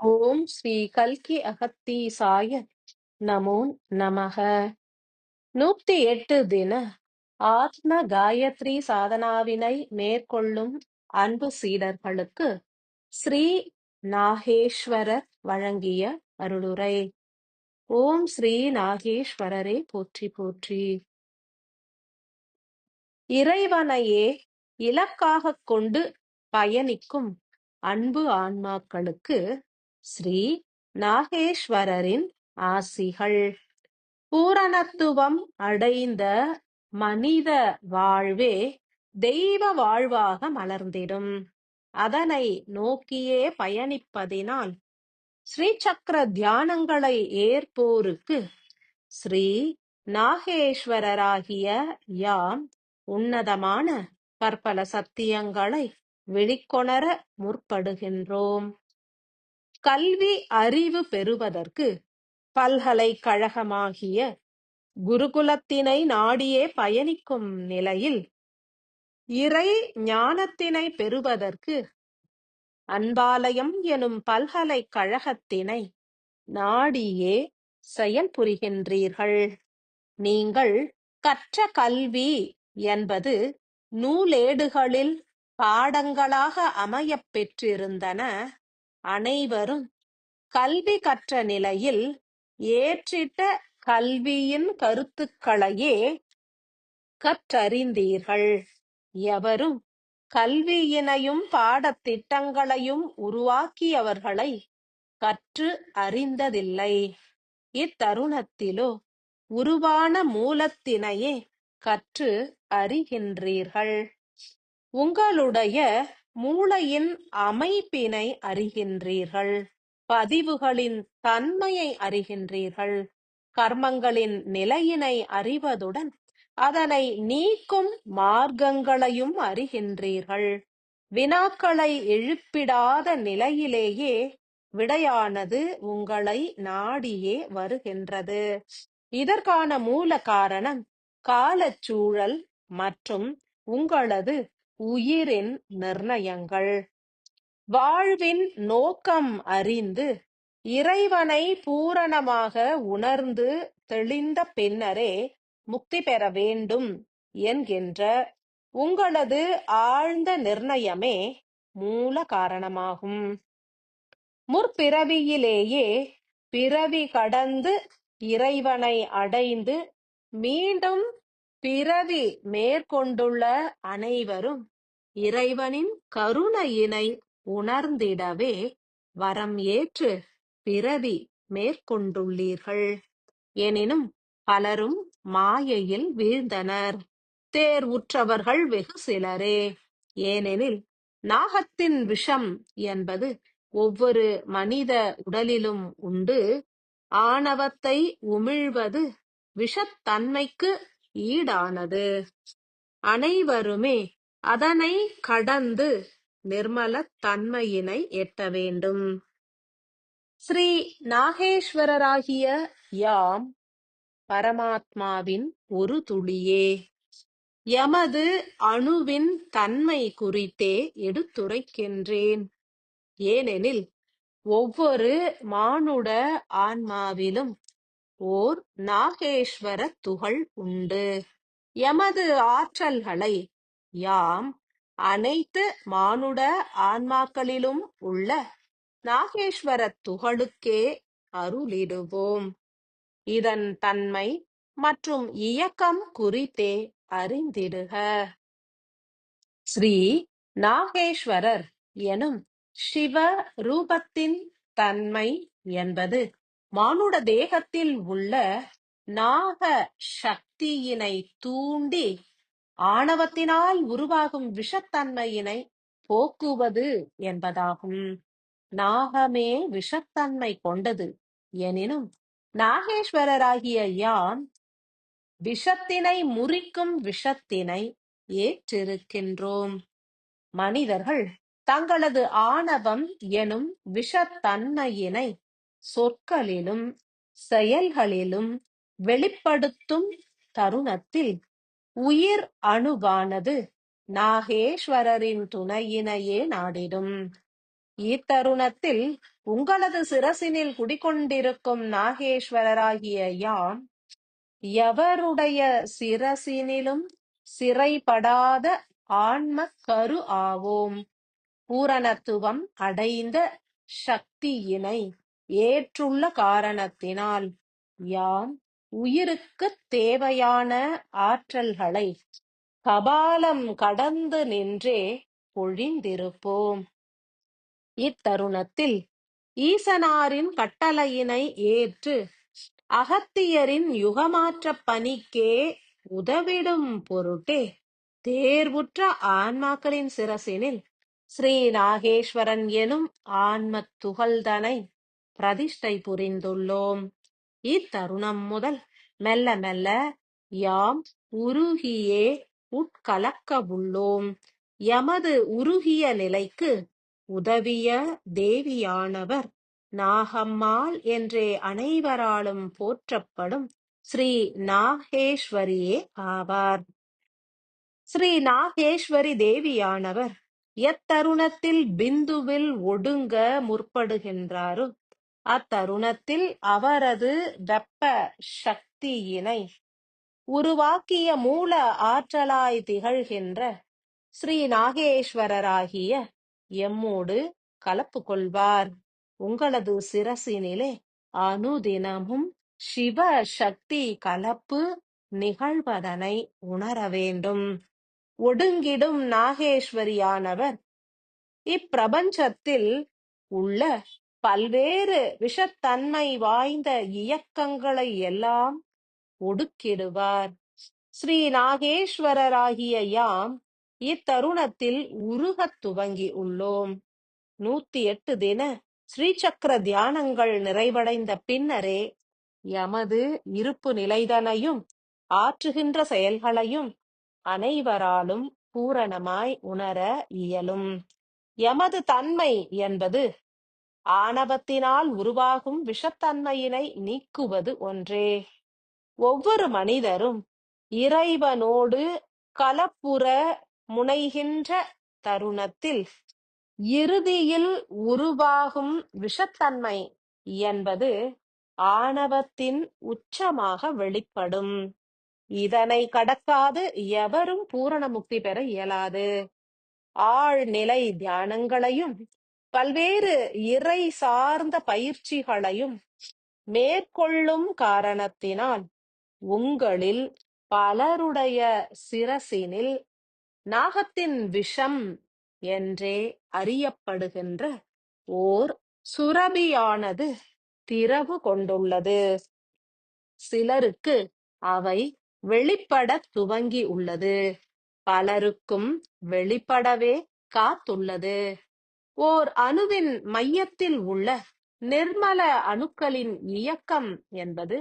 ஓம் ஸ்ரீ கல்கி அகத்தீசாய நமோ நமக. நூத்தி எட்டு தின ஆத்ம காயத்ரி சாதனாவினை மேற்கொள்ளும் அன்பு சீடர்களுக்கு ஸ்ரீ நாகேஸ்வரர் வழங்கிய அருளுரை. ஓம் ஸ்ரீ நாகேஸ்வரரே போற்றி போற்றி. இறைவனையே இலக்காகக் கொண்டு பயணிக்கும் அன்பு ஆன்மாக்களுக்கு ஸ்ரீ நாகேஸ்வரரின் ஆசிகள். பூரணத்துவம் அடைந்த மனித வாழ்வே தெய்வ வாழ்வாக மலர்ந்திடும். அதனை நோக்கியே பயணிப்பதினால் ஸ்ரீ சக்கர தியானங்களை ஏற்போருக்கு ஸ்ரீ நாகேஸ்வரராகிய யாம் உன்னதமான பற்பல சத்தியங்களை வெளிக்கொணர முற்படுகின்றோம். கல்வி அறிவு பெறுவதற்கு பல்கலைக்கழகமாகிய குருகுலத்தினை நாடியே பயணிக்கும் நிலையில் இறை ஞானத்தினை பெறுவதற்கு அன்பாலயம் எனும் பல்கலைக்கழகத்தினை நாடியே செயல்புரிகின்றீர்கள் நீங்கள் கற்ற கல்வி என்பது நூலேடுகளில் பாடங்களாக அமையப் பெற்றிருந்தன. அனைவரும் கல்வி கற்ற நிலையில் ஏற்றிட்ட கல்வியின் கருத்துக்களையே கற்றறிந்தீர்கள். எவரும் கல்வியினையும் பாடத்திட்டங்களையும் உருவாக்கியவர்களை கற்று அறிந்ததில்லை. இத்தருணத்திலோ உருவான மூலத்தினையே கற்று அறிகின்றீர்கள். உங்களுடைய மூளையின் அமைப்பினை அறிகின்றீர்கள். பதிவுகளின் தன்மையை அறிகின்றீர்கள். கர்மங்களின் நிலையினை அறிவதுடன் அதனை நீக்கும் மார்க்கங்களையும் அறிகின்றீர்கள். வினாக்களை எழுப்பிடாத நிலையிலேயே விடையானது உங்களை நாடியே வருகின்றது. இதற்கான மூல காரணம் காலச்சூழல் மற்றும் உங்களது உயிரின் நிர்ணயங்கள். வாழ்வின் நோக்கம் அறிந்து இறைவனை பூரணமாக உணர்ந்து தெளிந்த பின்னரே முக்தி பெற வேண்டும் என்கின்ற உங்களது ஆழ்ந்த நிர்ணயமே மூல காரணமாகும். முற்பிறவியிலேயே பிறவி கடந்து இறைவனை அடைந்து மீண்டும் பிறவி மேற்கொண்டுள்ள அனைவரும் இறைவனின் கருணையினை உணர்ந்திடவே வரம் ஏற்று பிறவி மேற்கொண்டுள்ளீர்கள். எனினும் பலரும் மாயையில் வீழ்ந்தனர். தேர் உற்றவர்கள் வெகு சிலரே. ஏனெனில் நாகத்தின் விஷம் என்பது ஒவ்வொரு மனித உடலிலும் உண்டு. ஆணவத்தை உமிழ்வது விஷத்தன்மைக்கு ஈடானது. அனைவருமே அதனை கடந்து நிர்மலத் தன்மையினை எட்ட வேண்டும். ஸ்ரீ நாகேஸ்வரராகிய யாம் பரமாத்மாவின் ஒரு துளியே. எமது அணுவின் தன்மை குறித்தே எடுத்துரைக்கின்றேன். ஏனெனில் ஒவ்வொரு மானுட ஆன்மாவிலும் ஓர் நாகேஸ்வர துகள் உண்டு. எமது ஆற்றல்களை யாம் அனைத்து மானுட ஆன்மாக்களிலும் உள்ள நாகேஸ்வர துகளுக்கே அருளிடுவோம். இதன் தன்மை மற்றும் இயக்கம் குறித்தே அறிந்திடுக. ஸ்ரீ நாகேஸ்வரர் எனும் சிவ ரூபத்தின் தன்மை என்பது மானுட தேகத்தில் உள்ள நாக சக்தியினை தூண்டி ஆணவத்தினால் உருவாகும் விஷத்தன்மையினை போக்குவது என்பதாகும். நாகமே விஷத்தன்மை கொண்டது. எனினும் நாகேஸ்வரராகிய யான் விஷத்தினை முறிக்கும் விஷத்தினை ஏற்றிருக்கின்றோம். மனிதர்கள் தங்களது ஆணவம் எனும் விஷத்தன்மையினை சொற்களிலும் செயல்களிலும் வெளிப்படுத்தும் தருணத்தில் உயிர் அணுவானது நாகேஸ்வரரின் துணையினையே நாடிடும். இத்தருணத்தில் உங்களது சிரசினில் குடிகொண்டிருக்கும் நாகேஸ்வரராகிய யாம் எவருடைய சிரசினிலும் சிறைப்படாத ஆன்ம கரு ஆவோம். பூரணத்துவம் அடைந்த சக்தியினை ஏற்றுள்ள காரணத்தினால் யாம் உயிருக்குத் தேவையான ஆற்றல்களை கபாலம் கடந்து நின்றே பொழிந்திருப்போம். இத்தருணத்தில் ஈசனாரின் கட்டளையினை ஏற்று அகத்தியரின் யுகமாற்றப் பணிக்கே உதவிடும் பொருட்டே தேர்வுற்ற ஆன்மாக்களின் சிரசினில் ஸ்ரீ நாகேஸ்வரன் எனும் ஆன்மத் துகள்தனை பிரதிஷ்டை புரிந்துள்ளோம். இத்தருணம் முதல் மெல்ல மெல்ல யாம் உருகியே உட்கலக்கவுள்ளோம். எமது உருகிய நிலைக்கு உதவிய தேவியானவர் நாகம்மாள் என்றே அனைவராலும் போற்றப்படும் ஸ்ரீ நாகேஸ்வரியே ஆவார். ஸ்ரீ நாகேஸ்வரி தேவியானவர் எத்தருணத்தில் பிந்துவில் ஒடுங்க முற்படுகின்றாரோ அத்தருணத்தில் அவரது வெப்ப சக்தியினை உருவாக்கிய மூல ஆற்றலாய் திகழ்கின்ற ஸ்ரீ நாகேஸ்வரராகிய எம்மோடு கலப்பு கொள்வார் உங்களது சிரசினிலே அனுதினமும் சிவ சக்தி கலப்பு நிகழ்வதனை உணர வேண்டும். ஒடுங்கிடும் நாகேஸ்வரியானவர் இப்பிரபஞ்சத்தில் உள்ள பல்வேறு விஷத்தன்மை வாய்ந்த இயக்கங்களை எல்லாம் ஒடுக்கிடுவார். ஸ்ரீ நாகேஸ்வரராகிய யாம் இத்தருணத்தில் உருகத் துவங்கி உள்ளோம். நூத்தி எட்டு தின ஸ்ரீசக்கர தியானங்கள் நிறைவடைந்த பின்னரே எமது இருப்பு நிலைதனையும் ஆற்றுகின்ற செயல்களையும் அனைவராலும் பூரணமாய் உணர இயலும். எமது தன்மை என்பது ஆணவத்தினால் உருவாகும் விஷத்தன்மையினை நீக்குவது ஒன்றே. ஒவ்வொரு மனிதரும் இறைவனோடு கலப்புற முனைகின்ற தருணத்தில் இறுதியில் உருவாகும் விஷத்தன்மை என்பது ஆணவத்தின் உச்சமாக வெளிப்படும். இதனை கடக்காது எவரும் பூரண முக்தி பெற இயலாது. ஆழ்நிலை தியானங்களையும் பல்வேறு இறை சார்ந்த பயிற்சிகளையும் மேற்கொள்ளும் காரணத்தினால் உங்களில் பலருடைய சிரசினில் நாகத்தின் விஷம் என்றே அறியப்படுகின்ற ஓர் சுரபியானது திரவு கொண்டுள்ளது. சிலருக்கு அவை வெளிப்படத் துவங்கி உள்ளது பலருக்கும் வெளிப்படவே காத்துள்ளது. ஓர் அணுவின் மையத்தில் உள்ள நிர்மல அணுக்களின் இயக்கம் என்பது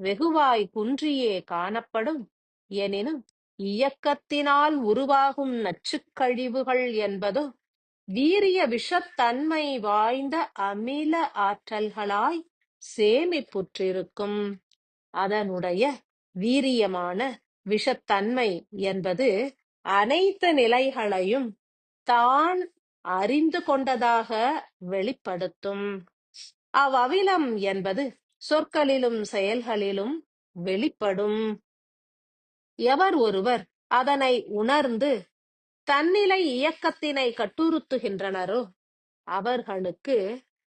வெகுவாய் குன்றியே காணப்படும். எனினும் இயக்கத்தினால் உருவாகும் நச்சுக்கழிவுகள் என்பதோ வீரிய விஷத்தன்மை வாய்ந்த அமில ஆற்றல்களாய் சேமிப்புற்றிருக்கும். அதனுடைய வீரியமான விஷத்தன்மை என்பது அனைத்து நிலைகளையும் தான் அறிந்து கொண்டதாக வெளிப்படுத்தும். அவ்வவிலம் என்பது சொற்களிலும் செயல்களிலும் வெளிப்படும். எவர் ஒருவர் அதனை உணர்ந்து தன்னிலை இயக்கத்தினை கட்டுறுத்துகின்றனரோ அவர்களுக்கு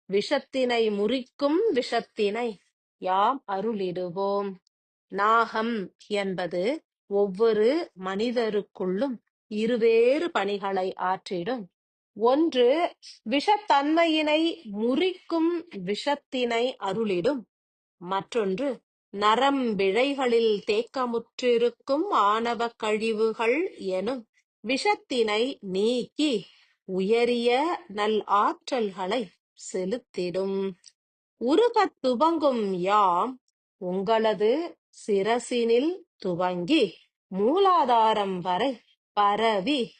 விஷத்தினை முறிக்கும் விஷத்தினை யாம் அருளிடுவோம். நாகம் என்பது ஒவ்வொரு மனிதருக்குள்ளும் இருவேறு பணிகளை ஆற்றிடும். ஒன்று விஷத்தன்மையினை முறிக்கும் விஷத்தினை அருளிடும். மற்றொன்று நரம்பிழைகளில் தேக்கமுற்றிருக்கும் ஆணவ கழிவுகள் எனும் விஷத்தினை நீக்கி உயரிய நல் ஆற்றல்களை செலுத்திடும். உருகத் துவங்கும் யாம் உங்களது சிரசினில் துவங்கி மூலாதாரம் வரை பரவி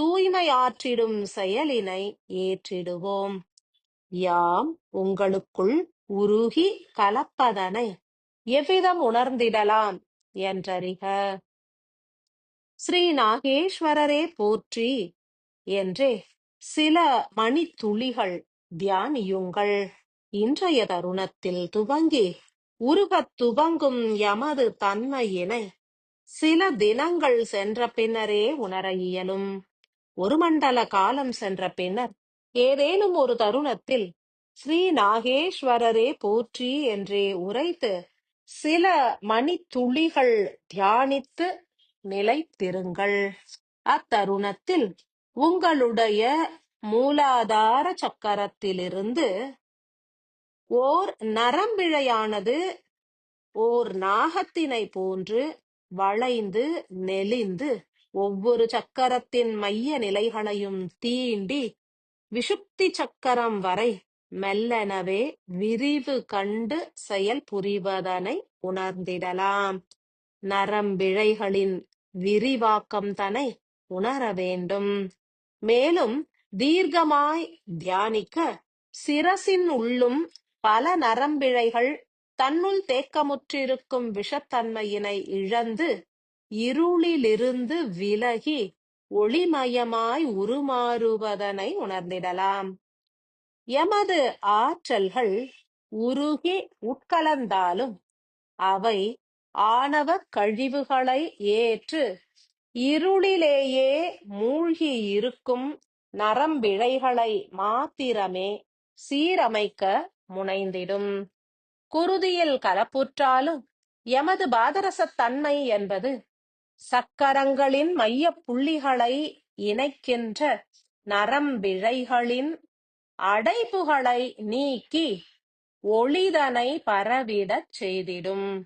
தூய்மையாற்றிடும் செயலினை ஏற்றிடுவோம். யாம் உங்களுக்குள் உருகி கலப்பதனை எவ்விதம் உணர்ந்திடலாம்? என்றறிக. ஸ்ரீ நாகேஸ்வரரே போற்றி என்றே சில மணித்துளிகள் தியானியுங்கள். இன்றைய தருணத்தில் துவங்கி உருகத் துவங்கும் எமது தன்மையினை சில தினங்கள் சென்ற பின்னரே உணர இயலும். ஒரு மண்டல காலம் சென்ற பின்னர் ஏதேனும் ஒரு தருணத்தில் ஸ்ரீ நாகேஸ்வரரே போற்றி என்றே உரைத்து சில மணித்துளிகள் தியானித்து நிலைத்திருங்கள். அத்தருணத்தில் உங்களுடைய மூலாதார சக்கரத்திலிருந்து ஓர் நரம்பிழையானது ஓர் நாகத்தினை போன்று வளைந்து நெளிந்து ஒவ்வொரு சக்கரத்தின் மைய நிலைகளையும் தீண்டி விஷுப்தி சக்கரம் வரை மெல்லனவே விரிவு கண்டு செயல் புரிவதனை உணர்ந்திடலாம். நரம்பிழைகளின் விரிவாக்கம் தனை உணர வேண்டும். மேலும் தீர்க்கமாய் தியானிக்க சிரசின் உள்ளும் பல நரம்பிழைகள் தன்னுள் தேக்கமுற்றிருக்கும் விஷத்தன்மையினை இழந்து இருளிலிருந்து விலகி ஒளிமயமாய் உருமாறுவதனை உணர்ந்திடலாம். எமது ஆற்றல்கள் உருகி உட்கலந்தாலும் அவை ஆணவ கழிவுகளை ஏற்று இருளிலேயே மூழ்கி இருக்கும் நரம்பிழைகளை மாத்திரமே சீரமைக்க முனைந்திடும். குருதியில் கலப்புற்றாலும் எமது பாதரசத் தன்மை என்பது சக்கரங்களின் மைய புள்ளிகளை இணைக்கின்ற நரம்பிழைகளின் அடைப்புகளை நீக்கி ஒளிதனை பரவிடச் செய்திடும்.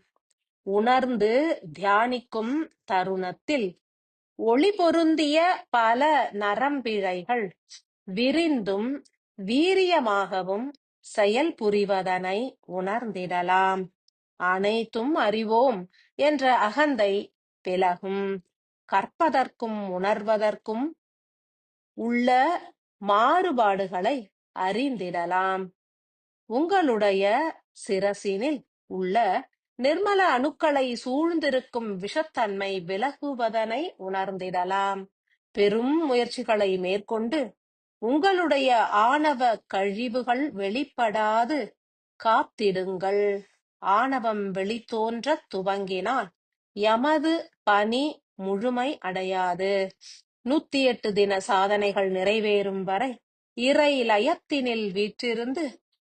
உணர்ந்து தியானிக்கும் தருணத்தில் ஒளி பொருந்திய பல நரம்பிழைகள் விரிந்தும் வீரியமாகவும் செயல் புரிவதனை உணர்ந்திடலாம். அனைத்தும் அறிவோம் என்ற அகந்தை விலகும் கற்பதற்கும் உணர்வதற்கும் உள்ள மாறுபாடுகளை அறிந்திடலாம். உங்களுடைய சிரசினில் உள்ள நிர்மல அணுக்களை சூழ்ந்திருக்கும் விஷத்தன்மை விலகுவதனை உணர்ந்திடலாம். பெரும் முயற்சிகளை மேற்கொண்டு உங்களுடைய ஆணவ கழிவுகள் வெளிப்படாது காத்திடுங்கள். ஆணவம் வெளித்தோன்றத் துவங்கினால் எமது பணி முழுமை அடையாது. நூத்தி எட்டு தின சாதனைகள் நிறைவேறும் வரை இறை லயத்தினில் வீற்றிருந்து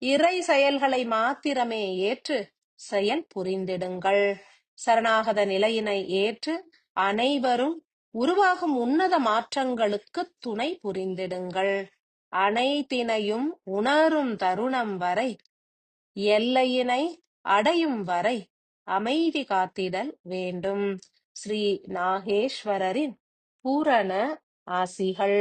இறை செயல்களை மாத்திரமே ஏற்று செயல் புரிந்திடுங்கள். சரணாகத நிலையினை ஏற்று அனைவரும் உருவாகும் உன்னத மாற்றங்களுக்கு துணை புரிந்திடுங்கள். அனைத்தினையும் உணரும் தருணம் வரை எல்லையினை அடையும் வரை அமைதி காத்திடல் வேண்டும். ஸ்ரீ நாகேஸ்வரரின் பூரண ஆசிகள்.